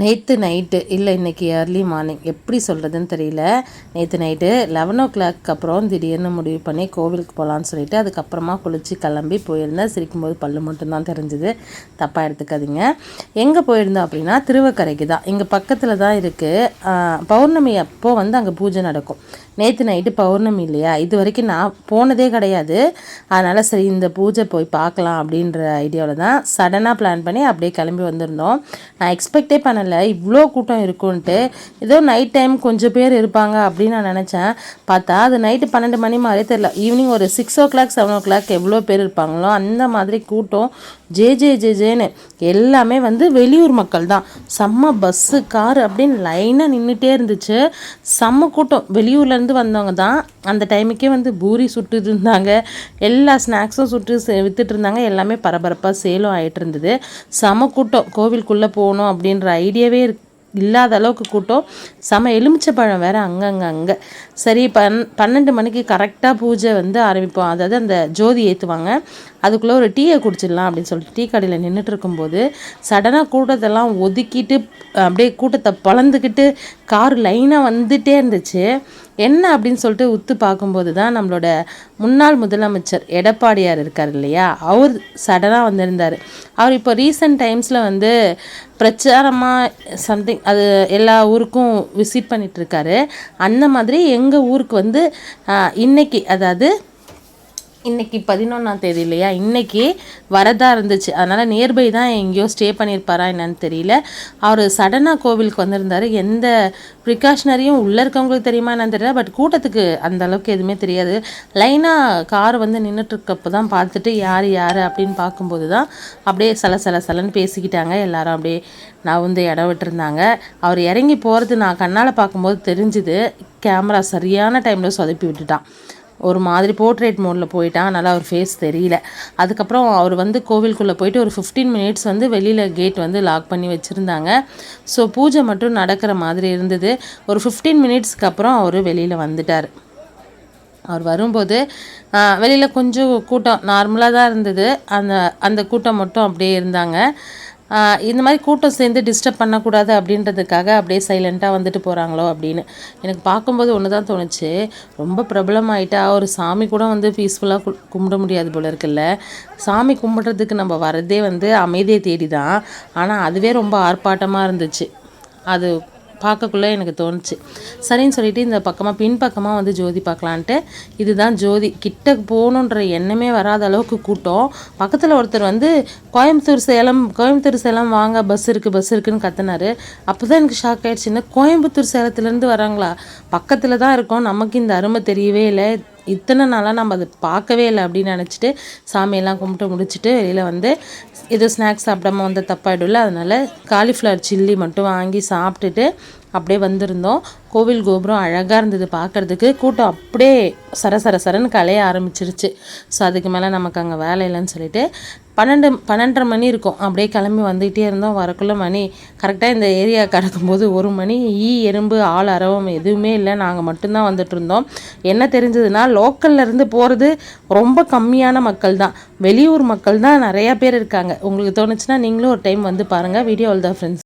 நேற்று நைட்டு இல்லை இன்றைக்கி ஏர்லி மார்னிங் எப்படி சொல்கிறதுன்னு தெரியல. நேற்று நைட்டு லெவன் ஓ கிளாக் அப்புறம் திடீர்னு முடிவு பண்ணி கோவிலுக்கு போகலான்னு சொல்லிட்டு அதுக்கப்புறமா குளித்து கிளம்பி போயிருந்தேன். சிரிக்கும்போது பல்லு மட்டும்தான் தெரிஞ்சுது. தப்பாக எடுத்துக்காதீங்க. எங்கே போயிருந்தோம் அப்படின்னா திருவக்கரைக்கு தான். இங்கே பக்கத்தில் தான் இருக்குது பௌர்ணமி அப்போது வந்து அங்கே பூஜை நடக்கும். நேற்று நைட்டு பௌர்ணமி இல்லையா? இது வரைக்கும் நான் போனதே கிடையாது. அதனால் சரி இந்த பூஜை போய் பார்க்கலாம் அப்படின்ற ஐடியாவில் தான் சடனாக பிளான் பண்ணி அப்படியே கிளம்பி வந்திருந்தோம். நான் எக்ஸ்பெக்டே பண்ணலை இவ்வளோ கூட்டம் இருக்கும்ன்ட்டு ஏதோ நைட் டைம் கொஞ்சம் பேர் இருப்பாங்க அப்படின்னு நான் நினச்சேன். பார்த்தா அது நைட்டு பன்னெண்டு மணி மாதிரியே தெரில ஈவினிங் ஒரு six o'clock seven o'clock எவ்வளோ பேர் இருப்பாங்களோ அந்த மாதிரி கூட்டம். ஜே ஜே ஜே ஜேன்னு எல்லாமே வந்து வெளியூர் மக்கள் தான். செம்ம பஸ்ஸு காரு அப்படின்னு லைனாக நின்றுட்டே இருந்துச்சு. செம்ம கூட்டம். வெளியூர்லேருந்து வந்தவங்க தான் அந்த டைமுக்கே வந்து பூரி சுட்டுட்டு இருந்தாங்க. எல்லா ஸ்நாக்ஸும் சுட்டு வித்துட்டு இருந்தாங்க. எல்லாமே பரபரப்பாக சேலும் ஆகிட்டு இருந்தது. செம கூட்டம். கோவிலுக்குள்ளே போகணும் அப்படின்ற ஐடியாவே இருக்கு இல்லாத அளவுக்கு கூட்டம். செம எலுமிச்சப்பழம் வேறு அங்கங்கே அங்கே சரி பன் பன்னெண்டு மணிக்கு கரெக்டாக பூஜை வந்து ஆரம்பிப்போம். அதாவது அந்த ஜோதி ஏற்றுவாங்க அதுக்குள்ளே ஒரு டீயை குடிச்சிடலாம் அப்படின்னு சொல்லிட்டு டீ கடையில் நின்றுட்டு இருக்கும்போது சடனாக கூட்டத்தெல்லாம் ஒதுக்கிட்டு அப்படியே கூட்டத்தை பழந்துக்கிட்டு கார் லைனாக வந்துகிட்டே இருந்துச்சு. என்ன அப்படின்னு சொல்லிட்டு உத்து பார்க்கும்போது தான் நம்மளோட முன்னாள் முதலமைச்சர் எடப்பாடியார் இருக்கார் இல்லையா? அவர் சடனாக வந்திருந்தார். அவர் இப்போ ரீசெண்ட் டைம்ஸில் வந்து பிரச்சாரமாக சம்திங் அது எல்லா ஊருக்கும் விசிட் பண்ணிகிட்ருக்காரு அந்த மாதிரி எங்கள் ஊருக்கு வந்து இன்றைக்கி அதாவது இன்றைக்கி பதினொன்றாம் தேதி இல்லையா? இன்றைக்கி வரதா இருந்துச்சு. அதனால் நியர்பை தான் எங்கேயோ ஸ்டே பண்ணியிருப்பாரா என்னன்னு தெரியல. அவர் சடனாக கோவிலுக்கு வந்திருந்தார். எந்த ப்ரிகாஷனரியும் உள்ளே இருக்கவங்களுக்கு தெரியுமா என்னன்னு தெரியல. பட் கூட்டத்துக்கு அந்த அளவுக்கு எதுவுமே தெரியாது. லைனாக கார் வந்து நின்றுட்டுருக்கப்போ தான் பார்த்துட்டு யார் யார் அப்படின்னு பார்க்கும்போது தான் அப்படியே சல சல சலன்னு பேசிக்கிட்டாங்க. எல்லாரும் அப்படியே நான் வந்து இடம் விட்டுருந்தாங்க. அவர் இறங்கி போகிறது நான் கண்ணால் பார்க்கும்போது தெரிஞ்சுது. கேமரா சரியான டைமில் சொதப்பி விட்டுட்டான். ஒரு மாதிரி போர்ட்ரேட் மோடில் போயிட்டான் அதனால் அவர் ஃபேஸ் தெரியல. அதுக்கப்புறம் அவர் வந்து கோவிலுக்குள்ளே போயிட்டு ஒரு ஃபிஃப்டீன் மினிட்ஸ் வந்து வெளியில் கேட் வந்து லாக் பண்ணி வச்சுருந்தாங்க. ஸோ பூஜை மட்டும் நடக்கிற மாதிரி இருந்தது. ஒரு ஃபிஃப்டீன் மினிட்ஸ்க்கு அப்புறம் அவர் வெளியில் வந்துட்டார். அவர் வரும்போது வெளியில் கொஞ்சம் கூட்டம் நார்மலாக தான் இருந்தது. அந்த அந்த கூட்டம் மட்டும் அப்படியே இருந்தாங்க. இந்த மாதிரி கூட்டம் சேர்ந்து டிஸ்டர்ப் பண்ணக்கூடாது அப்படின்றதுக்காக அப்படியே சைலண்ட்டாக வந்துட்டு போகிறாங்களோ அப்படின்னு. எனக்கு பார்க்கும்போது ஒன்று தான் தோணுச்சு. ரொம்ப பிரபலமாயிட்டா ஒரு சாமி கூட வந்து பீஸ்ஃபுல்லாக கும்பிட முடியாது போல இருக்குல்ல. சாமி கும்பிட்றதுக்கு நம்ம வரதே வந்து அமைதியை தேடி தான் ஆனால் அதுவே ரொம்ப ஆர்ப்பாட்டமாக இருந்துச்சு. அது பார்க்கக்குள்ளே எனக்கு தோணுச்சு. சரின்னு சொல்லிட்டு இந்த பக்கமாக பின்பக்கமாக வந்து ஜோதி பார்க்கலான்ட்டு. இதுதான் ஜோதி. கிட்ட போகணுன்ற எண்ணமே வராத அளவுக்கு கூட்டம். பக்கத்தில் ஒருத்தர் வந்து கோயம்புத்தூர் சேலம் கோயம்புத்தூர் சேலம் வாங்க பஸ் இருக்குது பஸ் இருக்குன்னு கத்துனாரு. அப்போ தான் எனக்கு ஷாக் ஆகிடுச்சுன்னா கோயம்புத்தூர் சேலத்துலேருந்து வராங்களா? பக்கத்தில் தான் இருக்கோம். நமக்கு இந்த அருமை தெரியவே இல்லை. இத்தனை நாளாக நம்ம அதை பார்க்கவே இல்லை அப்படின்னு நினச்சிட்டு சாமியெல்லாம் கும்பிட்டு முடிச்சுட்டு வெளியில் வந்து எதுவும் ஸ்நாக்ஸ் சாப்பிடாம வந்து தப்பாயிடும்ல அதனால் காலிஃப்ளவர் சில்லி மட்டும் வாங்கி சாப்பிட்டுட்டு அப்படியே வந்திருந்தோம். கோவில் கோபுரம் அழகாக இருந்தது பார்க்குறதுக்கு. கூட்டம் அப்படியே சர சர சரன்னு கலைய ஆரம்பிச்சிருச்சு. ஸோ அதுக்கு மேலே நமக்கு அங்கே வேலை இல்லைன்னு சொல்லிட்டு பன்னெண்டு பன்னெண்டரை மணி இருக்கும். அப்படியே கிளம்பி வந்துகிட்டே இருந்தோம். வரக்குள்ளே மணி கரெக்டாக இந்த ஏரியா கடக்கும்போது ஒரு மணி ஈ எறும்பு ஆள் அரவம் எதுவுமே இல்லை. நாங்கள் மட்டும்தான் வந்துட்டு இருந்தோம். என்ன தெரிஞ்சதுன்னா லோக்கல்லேருந்து போகிறது ரொம்ப கம்மியான மக்கள் தான். வெளியூர் மக்கள் தான் நிறையா பேர் இருக்காங்க. உங்களுக்கு தோணுச்சுன்னா நீங்களும் ஒரு டைம் வந்து பாருங்கள் வீடியோ தான் ஃப்ரெண்ட்ஸ்